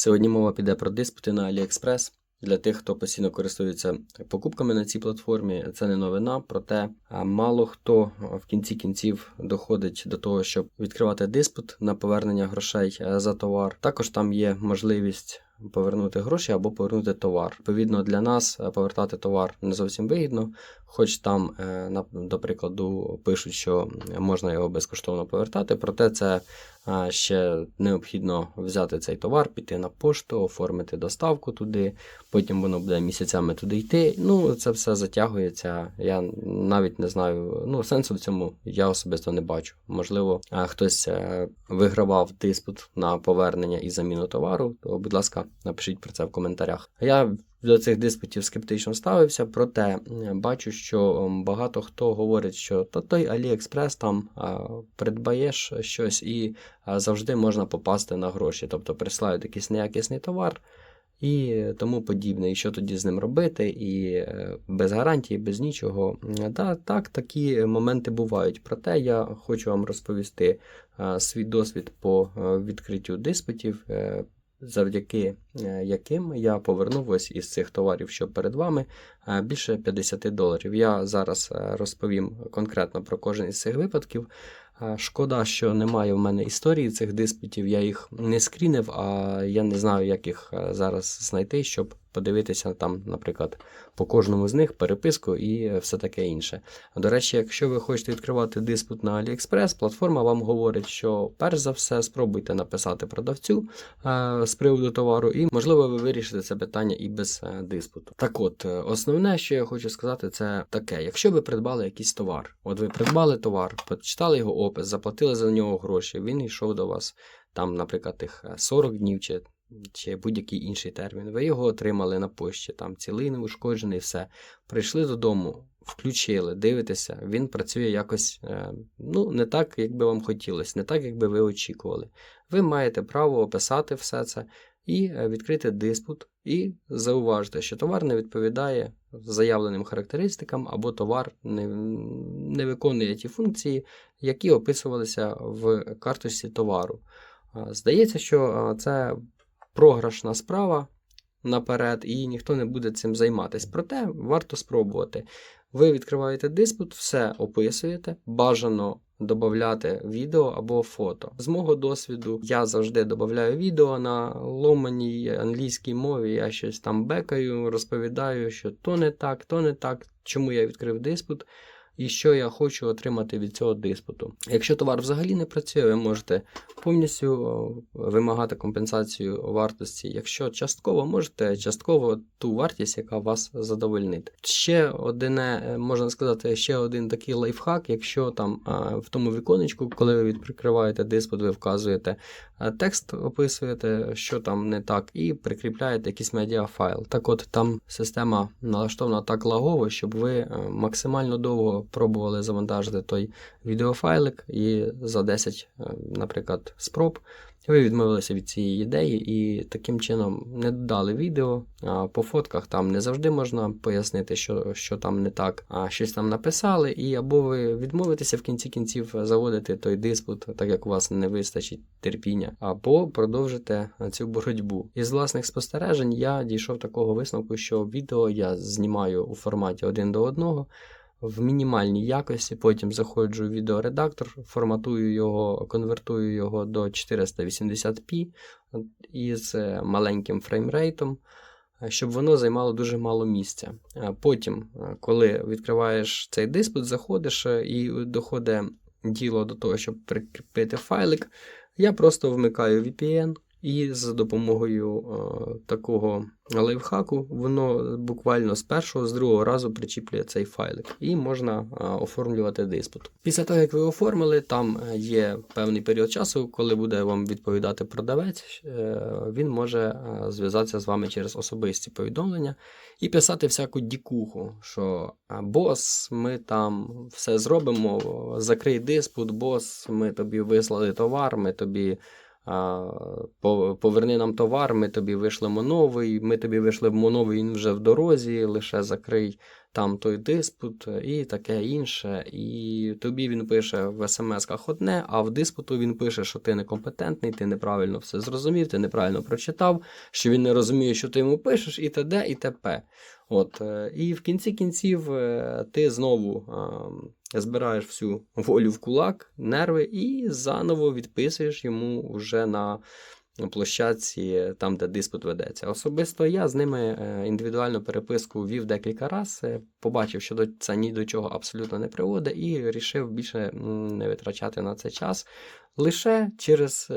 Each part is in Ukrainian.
Сьогодні мова піде про диспути на AliExpress. Для тих, хто постійно користується покупками на цій платформі, це не новина. Проте мало хто в кінці кінців доходить до того, щоб відкривати диспут на повернення грошей за товар. Також там є можливість повернути гроші або повернути товар. Відповідно, для нас повертати товар не зовсім вигідно, хоч там, е, до прикладу, пишуть, що можна його безкоштовно повертати, проте це ще необхідно взяти цей товар, піти на пошту, оформити доставку туди, потім воно буде місяцями туди йти. Ну, це все затягується. Я навіть не знаю. Ну, сенсу в цьому я особисто не бачу. Можливо, хтось е, вигравав диспут на повернення і заміну товару, то, будь ласка, напишіть про це в коментарях. Я до цих диспутів скептично ставився, проте бачу, що багато хто говорить, що та той AliExpress там придбаєш щось і завжди можна попасти на гроші. Тобто присилають якийсь неякісний товар і тому подібне. І що тоді з ним робити, і е, без гарантії, без нічого. Та, так, такі моменти бувають. Проте я хочу вам розповісти е, свій досвід по е, відкриттю диспутів. Завдяки е, яким я повернув ось із цих товарів, що перед вами, е, більше 50 доларів. Я зараз е, розповім конкретно про кожен із цих випадків. Е, Шкода, що немає в мене історії цих диспутів, я їх не скрінив, а я не знаю, як їх е, зараз знайти, щоб подивитися там, наприклад, по кожному з них переписку і е, все таке інше. До речі, якщо ви хочете відкривати диспут на AliExpress, платформа вам говорить, що перш за все спробуйте написати продавцю з приводу товару, і можливо ви вирішите це питання і без диспуту. Так от, основне, що я хочу сказати, це таке: якщо ви придбали якийсь товар, от ви придбали товар, почитали його опис, заплатили за нього гроші, він йшов до вас там, наприклад, тих е, 40 днів чи. Чи будь-який інший термін. Ви його отримали на пошті, там цілий неушкоджений, все. Прийшли додому, включили, дивитеся, він працює якось е, ну, не так, як би вам хотілося, не так, як би ви очікували. Ви маєте право описати все це і е, відкрити диспут, і зауважте, що товар не відповідає заявленим характеристикам, або товар не, не виконує ті функції, які описувалися в карточці товару. Здається, що це програшна справа наперед, і ніхто не буде цим займатися. Проте варто спробувати. Ви відкриваєте диспут, все описуєте, бажано додати відео або фото. З мого досвіду я завжди додаю відео на ломаній англійській мові. Я щось там бекаю, розповідаю, що то не так, то не так, чому я відкрив диспут. І що я хочу отримати від цього диспуту. Якщо товар взагалі не працює, ви можете повністю вимагати компенсацію вартості. Якщо частково, можете частково ту вартість, яка вас задовольнить. Ще одне, е, можна сказати, ще один такий лайфхак, якщо там в тому віконечку, коли ви відкриваєте диспут, ви вказуєте текст, описуєте, що там не так, і прикріпляєте якийсь медіафайл. Так от там система налаштована так лагово, щоб ви е, максимально довго пробували завантажити той відеофайлик, і за 10, е, наприклад, спроб. Ви відмовилися від цієї ідеї і таким чином не додали відео. А по фотках там не завжди можна пояснити, що, що там не так, а щось там написали, і або ви відмовитеся в кінці кінців заводити той диспут, так як у вас не вистачить терпіння, або продовжите цю боротьбу. Із власних спостережень я дійшов такого висновку, що відео я знімаю у форматі один до одного в мінімальній якості, потім заходжу в відеоредактор, форматую його, конвертую його до 480p із е, маленьким фреймрейтом, е, щоб воно займало дуже мало місця. Е, Потім, коли відкриваєш цей диспут, заходиш і доходить діло до того, щоб прикріпити файлик, я просто вмикаю VPN. І за допомогою е, такого лайфхаку воно буквально з першого, з другого разу причіплює цей файлик, і можна е, оформлювати диспут. Після того, як ви оформили, там е, є певний період часу, коли буде вам відповідати продавець, він може зв'язатися з вами через особисті повідомлення і писати всяку дікуху, що «А, бос, ми там все зробимо, закрий диспут, бос, ми тобі вислали товар, ми тобі поверни нам товар, ми тобі вишлемо новий, ми тобі вишлемо новий, він вже в дорозі, лише закрий там той диспут і таке інше. І тобі він пише в смс-ках одне, а в диспуту він пише, що ти некомпетентний, ти неправильно все зрозумів, ти неправильно прочитав, що він не розуміє, що ти йому пишеш, і т.д. і т.п. От, е, і в кінці кінців е, ти знову е, збираєш всю волю в кулак, нерви і заново відписуєш йому вже на площадці, там, де диспут ведеться. Особисто я з ними індивідуальну переписку вів декілька разів, побачив, що це ні до чого абсолютно не приводить, і вирішив більше не витрачати на це час лише через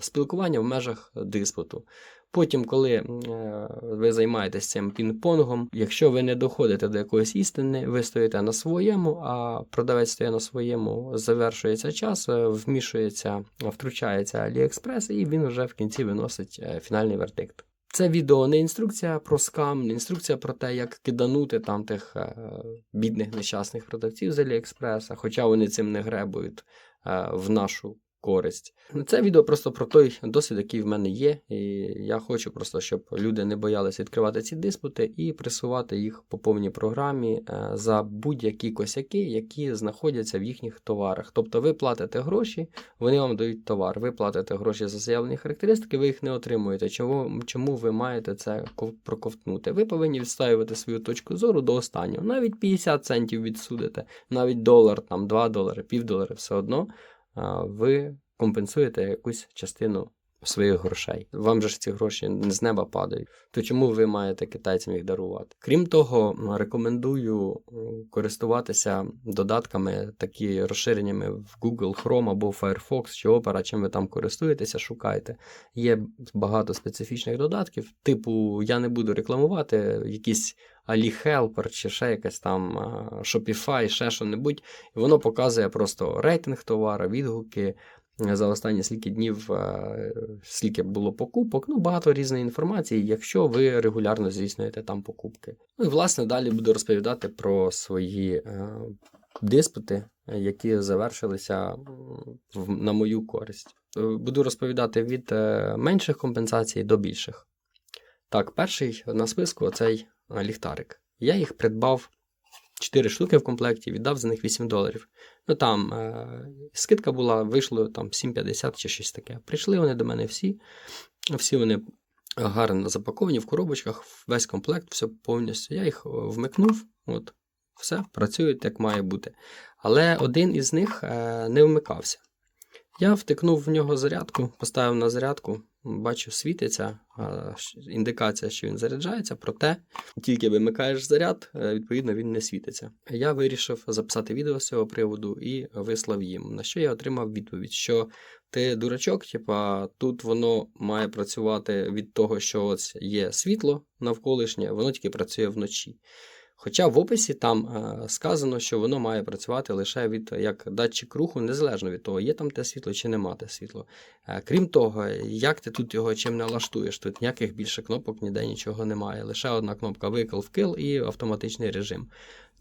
спілкування в межах диспуту. Потім, коли е, ви займаєтесь цим пінг-понгом, якщо ви не доходите до якоїсь істини, ви стоїте на своєму, а продавець стоїть на своєму, завершується час, е, вмішується, втручається AliExpress, і він вже в кінці виносить е, фінальний вердикт. Це відео не інструкція про скам, не інструкція про те, як киданути там тих бідних нещасних продавців з AliExpress, хоча вони цим не гребують в нашу користь. Це відео просто про той досвід, який в мене є, і я хочу просто, щоб люди не боялися відкривати ці диспути і пресувати їх по повній програмі е, за будь-які косяки, які знаходяться в їхніх товарах. Тобто ви платите гроші, вони вам дають товар. Ви платите гроші за заявлені характеристики, ви їх не отримуєте. Чому, чому ви маєте це проковтнути? Ви повинні відстоювати свою точку зору до останнього. Навіть 50 центів відсудите, навіть долар, там 2 долари, пів долари, все одно ви компенсуєте якусь частину своїх грошей. Вам же ж ці гроші не з неба падають. То чому ви маєте китайцям їх дарувати? Крім того, рекомендую користуватися додатками, такі розширеннями в Google Chrome або Firefox чи Opera, чим ви там користуєтеся, шукайте. Є багато специфічних додатків, типу, я не буду рекламувати якісь AliHelper чи ще якесь там Shopify, ще що-небудь. І воно показує просто рейтинг товара, відгуки е, за останні скільки днів, е, скільки було покупок. Ну, багато різної інформації, якщо ви регулярно здійснюєте там покупки. Ну і власне далі буду розповідати про свої е, диспути, е, які завершилися на мою користь. Е, Буду розповідати від е, менших компенсацій до більших. Так, перший на списку оцей е, ліхтарик. Я їх придбав 4 штуки в комплекті, віддав за них 8 доларів. Ну там е, скидка була, вийшло там 7,50 чи щось таке. Прийшли вони до мене всі. Всі вони гарно запаковані в коробочках, весь комплект, все повністю. Я їх е, вмикнув, от, все, працюють як має бути. Але один із них е, не вмикався. Я втикнув в нього зарядку, поставив на зарядку, бачу, світиться, індикація, що він заряджається, проте тільки вимикаєш заряд, е, відповідно, він не світиться. Я вирішив записати відео з цього приводу і вислав їм. На що я отримав відповідь, що ти дурачок, типа тут воно має працювати від того, що ось є світло навколишнє, воно тільки працює вночі. Хоча в описі там е, сказано, що воно має працювати лише від як датчик руху, незалежно від того, є там те світло чи нема те світло. Е, крім того, як ти тут його чим налаштуєш, тут ніяких більше кнопок, ніде нічого немає. Лише одна кнопка викл-вкил і автоматичний режим.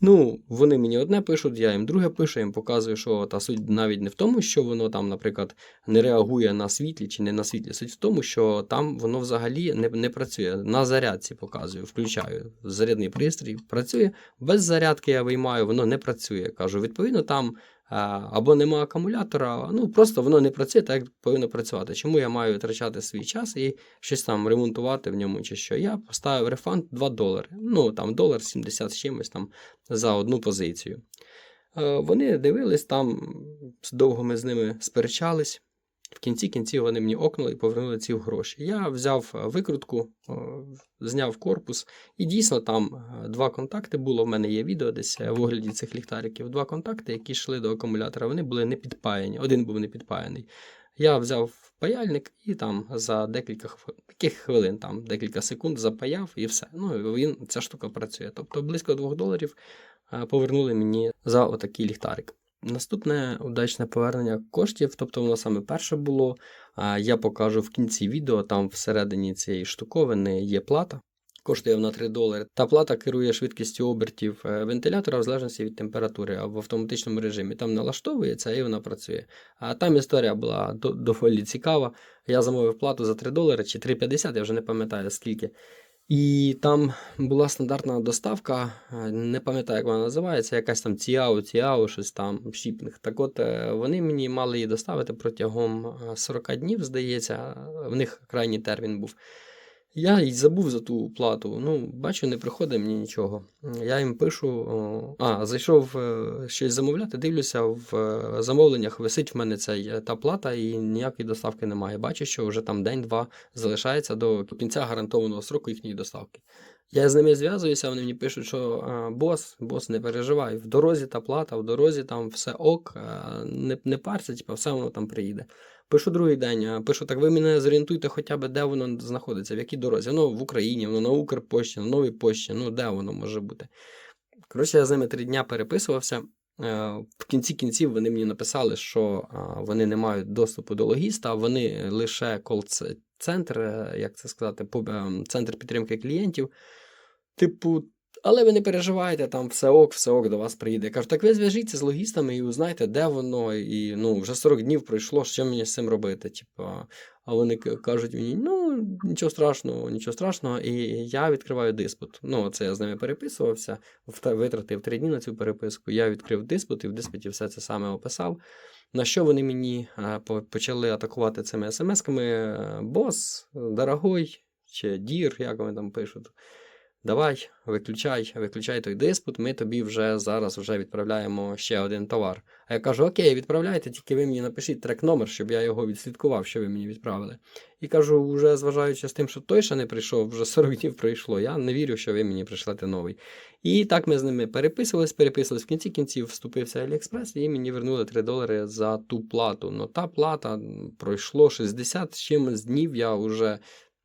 Ну, вони мені одне пишуть, я їм друге пишу, їм показую, що та суть навіть не в тому, що воно там, наприклад, не реагує на світлі чи не на світлі. Суть в тому, що там воно взагалі не, не працює. На зарядці показую, включаю зарядний пристрій, працює. Без зарядки я виймаю, воно не працює. Кажу, відповідно, там або нема акумулятора, ну просто воно не працює так, як повинно працювати. Чому я маю витрачати свій час і щось там ремонтувати в ньому чи що? Я поставив рефанд 2 долари. Ну там долар 70 з чимось там за одну позицію. Е, Вони дивились там, довго ми з ними сперечались. В кінці кінців вони мені окнули і повернули ці гроші. Я взяв е, викрутку, е, зняв корпус, і дійсно там е, два контакти було. В мене є відео десь в огляді цих ліхтариків. Два контакти, які йшли до акумулятора, вони були не підпаяні. Один був не підпаяний. Я взяв паяльник і там за декілька таких хвилин, там декілька секунд запаяв і все. Ну він ця штука працює. Тобто близько 2 доларів повернули мені за отакий ліхтарик. Наступне удачне повернення коштів, тобто воно саме перше було. а, Я покажу в кінці відео, там всередині цієї штуковини є плата. коштує вона 3 долари. Та плата керує швидкістю обертів е, вентилятора в залежності від температури або в автоматичному режимі. Там налаштовується і вона працює. А там історія була доволі цікава. Я замовив плату за 3 долари чи 3,50, я вже не пам'ятаю скільки. І там була стандартна доставка, е, не пам'ятаю, як вона називається, якась там ціау, ціау щось там, шіпінг. Так от е, вони мені мали її доставити протягом е, 40 днів, здається, в них крайній термін був. Я й забув за ту плату. Ну, бачу, не приходить мені нічого. Я їм пишу. А, зайшов е, щось замовляти, дивлюся, в е, замовленнях висить в мене цей, е, та плата і ніякої доставки немає. Бачу, що вже там день-два залишається до кінця гарантованого сроку їхньої доставки. Я з ними зв'язуюся, вони мені пишуть, що бос, бос, не переживай, в дорозі та плата, в дорозі там все ок, не, не парся, типу, все воно там приїде. Пишу другий день, пишу, так ви мене зорієнтуйте хоча б, де воно знаходиться, в якій дорозі. Ну, в Україні, воно на Укрпошті, на Новій пошті, ну де воно може бути. Коротше, я з ними три дня переписувався. Е, В кінці кінців вони мені написали, що вони не мають доступу до логіста, вони лише кол-центр, е, як це сказати, ем, центр підтримки клієнтів. Типу, але ви не переживайте, там все ок, все ок до вас приїде. Я кажу, так ви зв'яжіться з логістами і узнайте, де воно. І ну, вже 40 днів пройшло, що мені з цим робити. Типу, а вони кажуть мені, ну, нічого страшного, нічого страшного. І я відкриваю диспут. Ну, це я з ними переписувався, витратив три дні на цю переписку. Я відкрив диспут і в диспуті все це саме описав. На що вони мені е, почали атакувати цими смс-ками: е, бос, дорогой, чи дір, як вони там пишуть. Давай, виключай, виключай той диспут, ми тобі вже зараз вже відправляємо ще один товар. А я кажу: Окей, відправляйте, тільки ви мені напишіть трек-номер, щоб я його відслідкував, що ви мені відправили. І кажу, вже зважаючи з тим, що той ще не прийшов, вже 40 днів пройшло. Я не вірю, що ви мені прийшлете новий. І так ми з ними переписувались, переписувались. В кінці кінців вступився Аліекспрес, і мені вернули 3 долари за ту плату. Ну та плата пройшло 60 з чимось днів. Я вже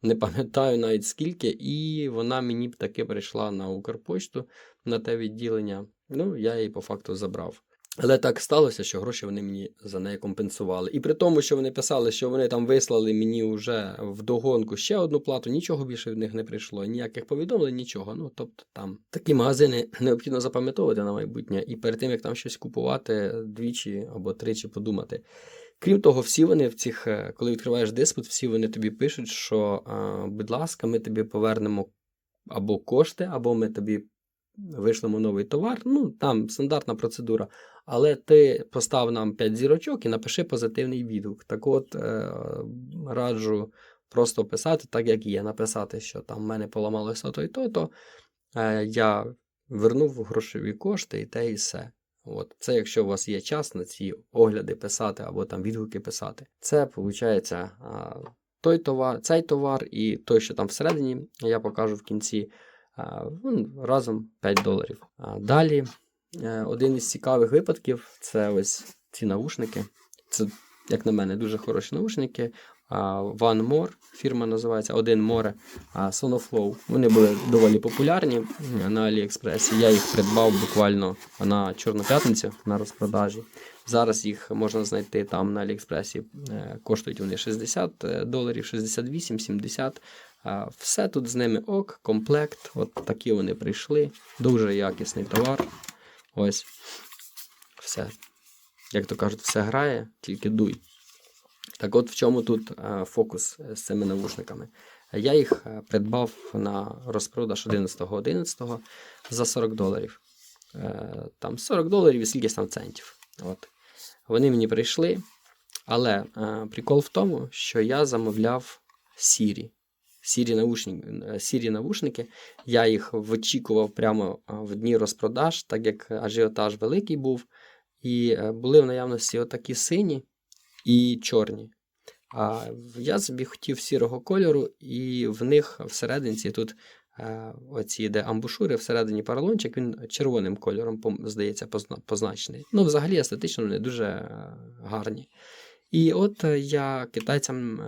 не пам'ятаю навіть скільки, і вона мені б таки прийшла на Укрпочту на те відділення. Ну, я її по факту забрав. Але так сталося, що гроші вони мені за неї компенсували. І при тому, що вони писали, що вони там вислали мені вже вдогонку ще одну плату, нічого більше від них не прийшло, ніяких повідомлень, нічого. Ну, тобто там такі магазини необхідно запам'ятовувати на майбутнє, і перед тим, як там щось купувати, двічі або тричі подумати. Крім того, всі вони в цих, е, коли відкриваєш диспут, всі вони тобі пишуть, що, будь ласка, ми тобі повернемо або кошти, або ми тобі вишлемо новий товар. Ну, там стандартна процедура. Але ти постав нам 5 зірочок і напиши позитивний відгук. Так от е, раджу просто писати так, як є. Написати, що там в мене поламалося то і то, то е, я вернув грошові кошти і те і все. От. Це якщо у вас є час на ці огляди писати або там відгуки писати. Це виходить той товар, цей товар і той, що там всередині, я покажу в кінці. ну, Разом 5 доларів. А Далі е, один із цікавих випадків це ось ці наушники. Це, як на мене, дуже хороші наушники. One More, фірма називається Один море Sonoflow. Вони були доволі популярні на Аліекспресі. Я їх придбав буквально на Чорну п'ятницю на розпродажі. Зараз їх можна знайти там на Аліекспресі. Е, Коштують вони 60 доларів, 68, 70. Все тут з ними ок, комплект. От такі вони прийшли. Дуже якісний товар. Ось. Все. Як то кажуть, все грає, тільки дуй. Так от в чому тут е, фокус з цими навушниками. Я їх е, придбав на розпродаж 11.11 за 40 доларів. Е, Там 40 доларів і скільки там центів. От. Вони мені прийшли, але е, прикол в тому, що я замовляв Siri. Сірі наушники, е, сірі навушники. Я їх вичікував прямо е, в дні розпродаж, так як ажіотаж великий був. І е, були в наявності отакі сині і чорні. А я собі хотів сірого кольору, і в них всерединці тут е, оці де амбушури, всередині поролончик, він червоним кольором, здається, позна- позначений. Ну, взагалі, естетично вони дуже е, гарні. І от е, я китайцям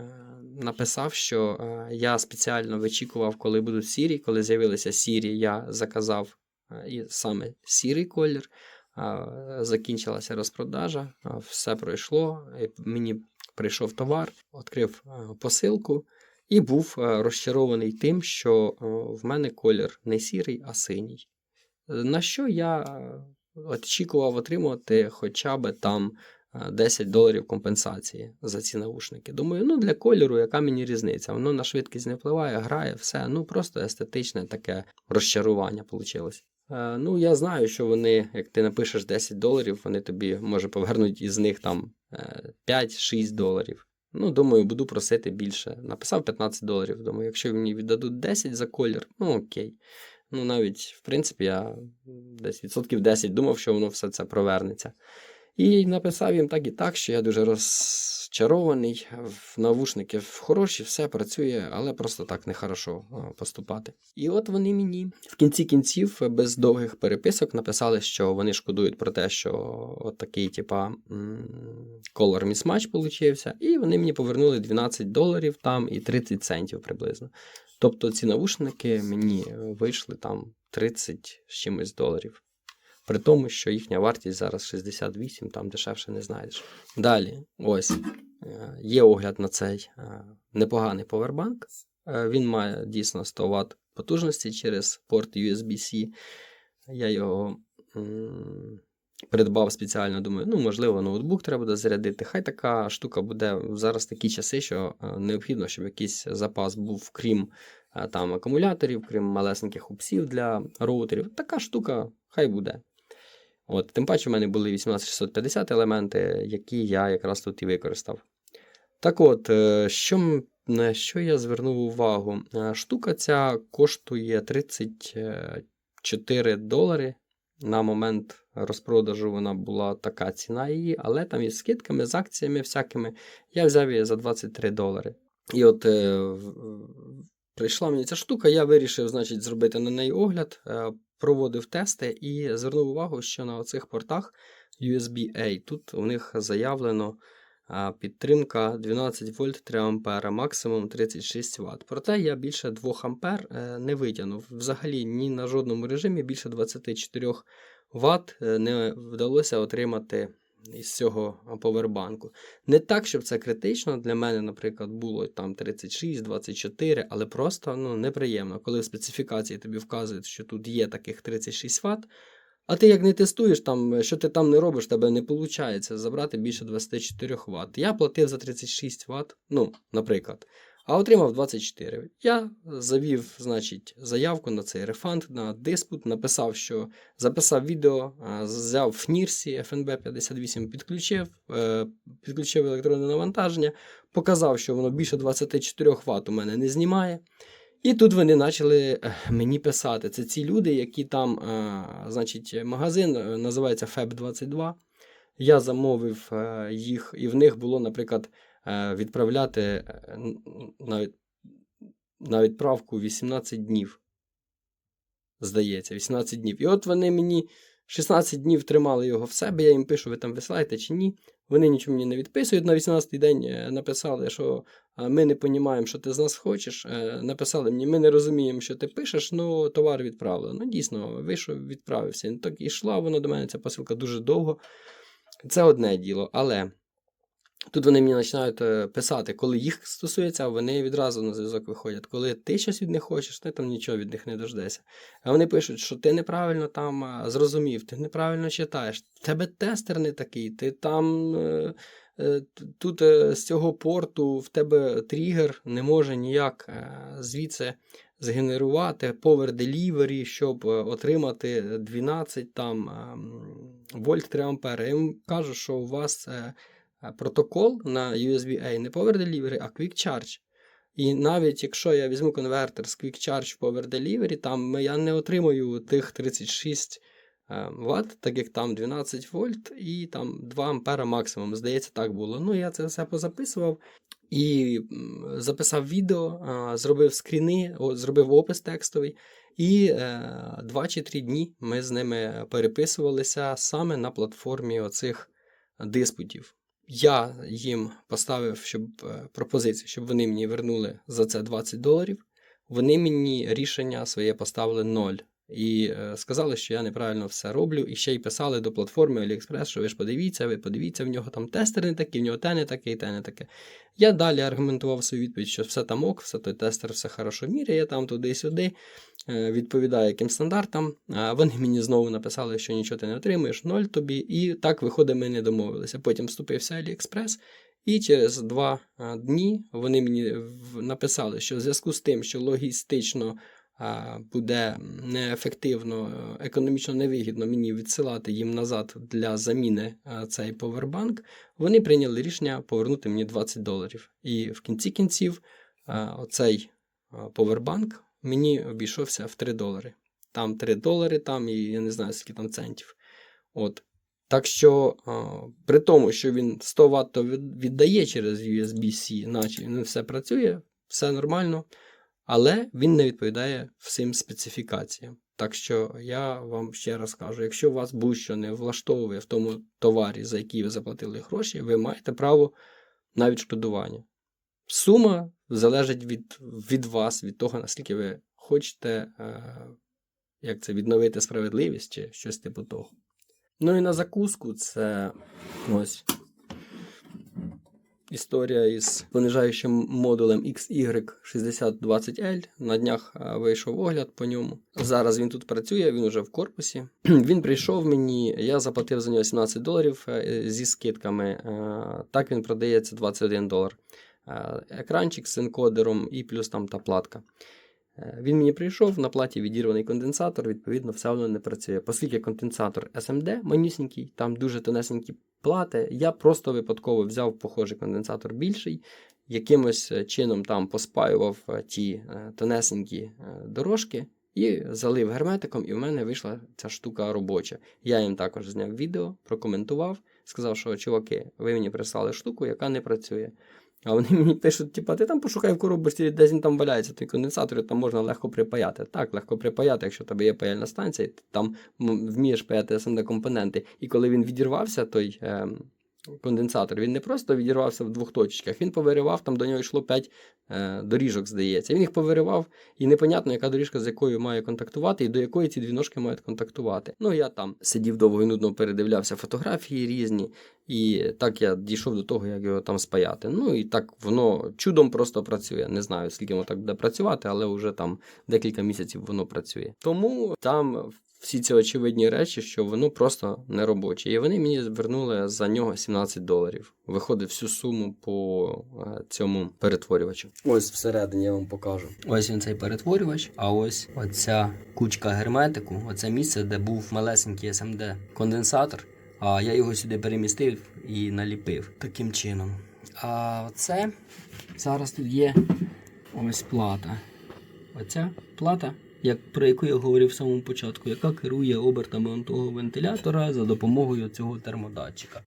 написав, що я спеціально вичікував, коли будуть сірі. Коли з'явилися сірі, я заказав саме сірий колір. Закінчилася розпродажа, все пройшло. Мені прийшов товар, відкрив е, посилку І був е, розчарований тим, що е, в мене колір не сірий, а синій. На що я очікував отримати хоча б там е, 10 доларів компенсації за ці навушники. Думаю, ну для кольору, яка мені різниця? Воно на швидкість не впливає, грає, все. Ну просто естетичне таке розчарування вийшло. Ну, я знаю, що вони, як ти напишеш 10 доларів, вони тобі може повернуть із них там 5-6 доларів. Ну, думаю, буду просити більше. Написав 15 доларів. Думаю, якщо мені віддадуть 10 за колір, ну окей. Ну, навіть, в принципі, я десь відсотків 10 думав, що воно все це провернеться. І написав їм так і так, що я дуже розчарований. В навушники хороші, все працює, але просто так нехорошо поступати. І от вони мені в кінці кінців, без довгих переписок, написали, що вони шкодують про те, що от такий, типа, м, color mismatch получився, і вони мені повернули 12 доларів там і 30 центів приблизно. Тобто ці навушники мені е, вийшли там 30 з чимось доларів. При тому, що їхня вартість зараз 68, там дешевше не знайдеш. Далі, ось е, є огляд на цей е, непоганий повербанк. Е, Він має дійсно 100 Вт потужності через порт USB-C. Я його придбав спеціально, думаю, ну, можливо, ноутбук треба буде зарядити. Хай така штука буде зараз такі часи, що необхідно, щоб якийсь запас був, крім там акумуляторів, крім малесеньких упсів для роутерів. Така штука хай буде. От, тим паче, в мене були 18650 елементи, які я якраз тут і використав. Так от, е, що, на що я звернув увагу? Е, Штука ця коштує 34 долари. На момент розпродажу вона була така ціна її, але там із скидками, з акціями всякими я взяв її за 23 долари. І от е, прийшла мені ця штука, я вирішив, значить, зробити на неї огляд, е, проводив тести і звернув увагу, що на оцих портах USB-A тут у них заявлено підтримка 12 вольт 3 ампера, максимум 36 Вт. Проте я більше 2 ампер е, не витягнув. Взагалі ні на жодному режимі більше 24 Вт е, не вдалося отримати із цього повербанку. Не так, щоб це критично. Для мене, наприклад, було там 36, 24, але просто ну, неприємно, коли в специфікації тобі вказують, що тут є таких 36 Вт. А ти як не тестуєш, там, що ти там не робиш, тебе не виходить забрати більше 24 Вт. Я платив за 36 Вт, ну, наприклад, а отримав 24. Я завів, значить, заявку на цей рефанд, на диспут, написав, що записав відео, взяв в Нірсі FNB 58, підключив, е, підключив електронне навантаження, показав, що воно більше 24 Вт у мене не знімає. І тут вони почали е, мені писати. Це ці люди, які там, значить, магазин е, називається FEB22. Я замовив їх, і в них було, наприклад, відправляти е, на, на відправку 18 днів. Здається, 18 днів. І от вони мені 16 днів тримали його в себе. Я їм пишу, ви там висилаєте чи ні. Вони нічого мені не відписують. На 18-й день е, написали, що ми не розуміємо, що ти з нас хочеш. Е, Написали мені, ми не розуміємо, що ти пишеш, ну товар відправили. Ну, дійсно, вийшов, відправився. Ну, Так і йшла воно до мене, ця посилка дуже довго. Це одне діло, але тут вони мені починають е, писати, коли їх стосується, вони відразу на зв'язок виходять. Коли ти щось від них хочеш, ти там нічого від них не дождешся. А вони пишуть, що ти неправильно там зрозумів, ти неправильно читаєш, тебе тестер не такий, ти там. е, е, Тут е, з цього порту в тебе тригер не може ніяк е, звідси згенерувати Power Delivery, щоб е, отримати 12 там ем, вольт 3 ампери. Я їм кажу, що у вас е, е, протокол на USB-A не Power Delivery, а Quick Charge. І навіть якщо я візьму конвертер з Quick Charge в Power Delivery, там я не отримую тих 36 е, Вт, так як там 12 вольт і там 2 ампера максимум. Здається, так було. Ну, я це все позаписував і записав відео, зробив скріни, зробив опис текстовий. І е, 2 чи 3 дні ми з ними переписувалися саме на платформі оцих диспутів. Я їм поставив щоб, е, пропозицію, щоб вони мені вернули за це 20 доларів. Вони мені рішення своє поставили 0. І е, сказали, що я неправильно все роблю, і ще й писали до платформи AliExpress, що ви ж подивіться, ви подивіться, в нього там тестер не такий, в нього те не таке, те не таке. Я далі аргументував свою відповідь, що все там ок, все той тестер все хорошо міряє, там туди-сюди, е, відповідає яким стандартам. А вони мені знову написали, що нічого ти не отримуєш, ноль тобі. І так, виходить, ми не домовилися. Потім вступився AliExpress, і через два дні вони мені написали, що в зв'язку з тим, що логістично буде неефективно, е, економічно невигідно мені відсилати їм назад для заміни а, цей повербанк, вони прийняли рішення повернути мені 20 доларів. І в кінці кінців а, оцей повербанк мені обійшовся в 3 долари. Там 3 долари, там і я не знаю, скільки там центів. От. Так що, при тому, що він 100 Вт віддає через USB-C, наче він все працює, все нормально, але він не відповідає всім специфікаціям. Так що я вам ще раз кажу: якщо вас будь-що не влаштовує в тому товарі, за який ви заплатили гроші, ви маєте право на відшкодування. Сума залежить від, від вас, від того, наскільки ви хочете е, як це, відновити справедливість чи щось типу того. Ну і на закуску це ось історія із понижаючим модулем XY6020L. На днях е, вийшов огляд по ньому. Зараз він тут працює, він уже в корпусі. Він прийшов мені, я заплатив за нього 17 доларів е, зі скидками. Е, Так він продається 21 долар. Екранчик з енкодером і плюс там та платка. Він мені прийшов, на платі відірваний конденсатор, відповідно, все воно не працює. Оскільки конденсатор SMD манюсінький, там дуже тонесенькі плати, я просто випадково взяв похожий конденсатор більший, якимось е, чином там поспаював е, ті е, тонесенькі дорожки і залив герметиком, і в мене вийшла ця штука робоча. Я їм також зняв відео, прокоментував, сказав, що чуваки, ви мені прислали штуку, яка не працює. А вони мені пишуть, типа, ти там пошукай в коробочці, десь він там валяється, той конденсатор, там можна легко припаяти. Так, легко припаяти, якщо в тебе є паяльна станція, ти там вмієш паяти SMD компоненти. І коли він відірвався, той е, конденсатор, він не просто відірвався в двох точках, він повиривав, там до нього йшло 5 е, доріжок, здається. Він їх повиривав, і непонятно, яка доріжка з якою має контактувати, і до якої ці дві ножки мають контактувати. Ну, я там сидів довго і нудно передивлявся фотографії різні. І так я дійшов до того, як його там спаяти. Ну і так воно чудом просто працює. Не знаю, скільки воно так буде працювати, але вже там декілька місяців воно працює. Тому там всі ці очевидні речі, що воно просто не робоче. І вони мені звернули за нього 17 доларів. Виходить всю суму по е, цьому перетворювачу. Ось всередині я вам покажу. Ось він цей перетворювач, а ось оця кучка герметику, оце місце, де був малесенький SMD конденсатор. А я його сюди перемістив і наліпив таким чином. А це зараз тут є ось плата. Оця плата, як, про яку я говорив в самому початку, яка керує обертами того вентилятора за допомогою цього термодатчика.